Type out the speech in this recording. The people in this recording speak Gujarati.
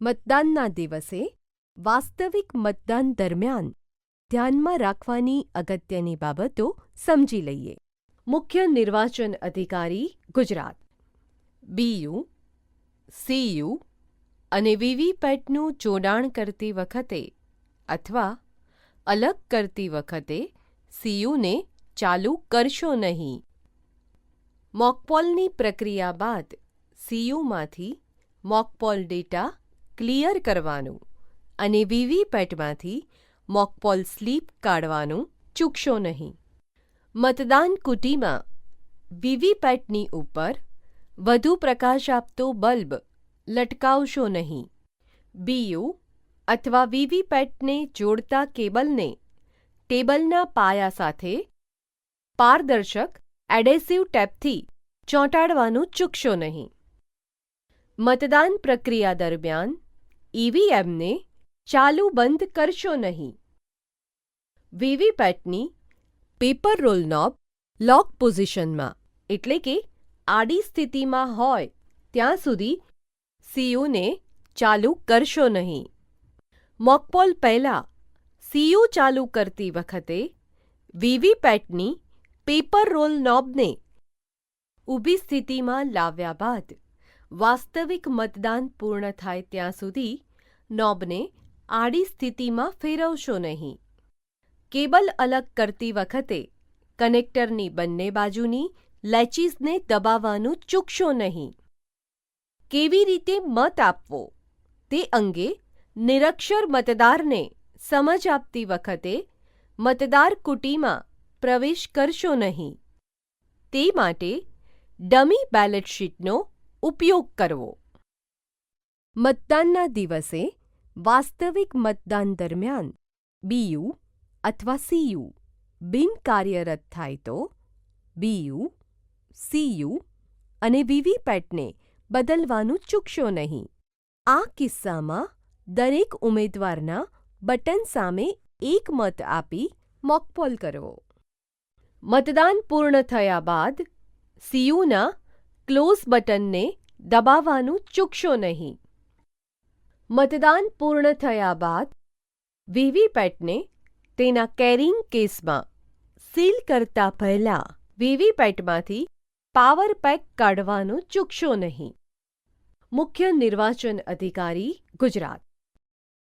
મતદાનના દિવસે વાસ્તવિક મતદાન દરમિયાન ધ્યાનમાં રાખવાની અગત્યની બાબતો સમજી લઈએ. મુખ્ય નિર્વાચન અધિકારી ગુજરાત. બીયુ, સીયુ અને વીવીપેટનું જોડાણ કરતી વખતે અથવા અલગ કરતી વખતે સીયુને ચાલુ કરશો નહીં. મોકપોલની પ્રક્રિયા બાદ સીયુમાંથી મોકપોલ ડેટા ક્લિયર કરવાનું અને વીવીપેટમાંથી મોકપોલ સ્લીપ કાઢવાનું ચૂકશો નહીં. મતદાન કુટીમાં વીવીપેટની ઉપર વધુ પ્રકાશ આપતો બલ્બ લટકાવશો નહીં. બીયુ અથવા વીવીપેટને જોડતા કેબલને ટેબલના પાયા સાથે પારદર્શક એડેસિવ ટેપથી ચોંટાડવાનું ચૂકશો નહીં. મતદાન પ્રક્રિયા દરમિયાન ઈવીએમને ચાલુ બંધ કરશો નહીં. વીવીપેટની પેપર રોલ નોબ લોક પોઝિશનમાં એટલે કે આડી સ્થિતિમાં હોય ત્યાં સુધી સીયુને ચાલુ કરશો નહીં. મોકપોલ પહેલાં સીયુ ચાલુ કરતી વખતે વીવીપેટની પેપર રોલ નોબને ઊભી સ્થિતિમાં લાવ્યા બાદ વાસ્તવિક મતદાન પૂર્ણ થાય ત્યાં સુધી નોબને આડી સ્થિતિમાં ફેરવશો નહીં. કેબલ અલગ કરતી વખતે કનેક્ટરની બંને બાજુની લેચીસને દબાવવાનું ચૂકશો નહીં. કેવી રીતે મત આપવો? તે અંગે નિરક્ષર મતદારને સમજ આપતી વખતે મતદાર કુટીમાં પ્રવેશ કરશો નહીં. તે માટે ડમી બેલેટ શીટનો ઉપયોગ કરવો. મતદાનના દિવસે વાસ્તવિક મતદાન દરમિયાન બીયુ અથવા સીયુ બિનકાર્યરત થાય તો બીયુ, સીયુ અને વીવીપેટને બદલવાનું ચૂકશો નહીં. આ કિસ્સામાં દરેક ઉમેદવારના બટન સામે એક મત આપી મોકપોલ કરવો. મતદાન પૂર્ણ થયા બાદ સીયુના ક્લોઝ બટનને દબાવવાનું ચૂકશો નહીં. મતદાન પૂર્ણ થયા બાદ વીવીપેટને તેના કેરિંગ કેસમાં સીલ કરતા પહેલા વીવીપેટમાંથી પાવર પેક કાઢવાનું ચૂકશો નહીં. મુખ્ય નિર્વાચન અધિકારી ગુજરાત.